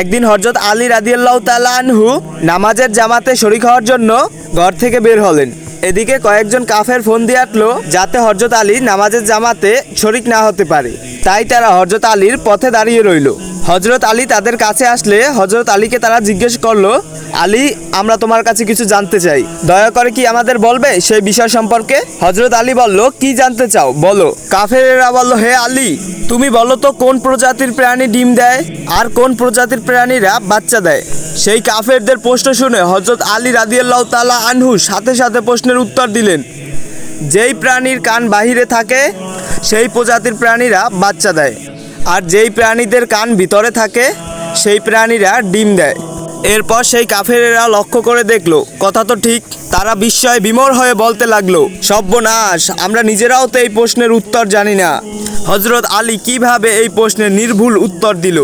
একদিন হরজত আলী রাদিয়াল্লাহ তালা আনহু নামাজের জামাতে শরিক হওয়ার জন্য ঘর থেকে বের হলেন। এদিকে কয়েকজন কাফের ফোন দিয়ে আটলো যাতে হজরত আলী নামাজের জামাতে শরিক না হতে পারে। তাই তারা হজরত আলীর পথে দাঁড়িয়ে রইল। হজরত আলী তাদের কাছে আসলে হজরত আলীকে তারা জিজ্ঞেস করল, আলী, আমরা তোমার কাছে কিছু জানতে চাই। দয়া করে কি আমাদের বলবে সেই বিষয় সম্পর্কে? হজরত আলী বলল, কি জানতে চাও? বলো। কাফেরেরা বলল, হে আলী, তুমি বলো তো কোন প্রজাতির প্রাণী ডিম দেয় আর কোন প্রজাতির প্রাণীরা বাচ্চা দেয়? সেই কাফেরদের প্রশ্ন শুনে হজরত আলী রাদিয়াল্লাহ তালা আনহু সাথে সাথে প্রশ্নের উত্তর দিলেন, যেই প্রাণীর কান বাহিরে থাকে, সেই প্রজাতির প্রাণীরা বাচ্চা দেয়। আর যেই প্রাণীদের কান ভিতরে থাকে, সেই প্রাণীরা ডিম দেয়। এরপর সেই কাফেরেরা লক্ষ্য করে দেখল, কথা তো ঠিক, তারা বিস্ময়ে বিমর হয়ে বলতে লাগল, সব্যনাশ, আমরা নিজেরাও তো এই প্রশ্নের উত্তর জানি না। হজরত আলী কীভাবে এই প্রশ্নের নির্ভুল উত্তর দিল?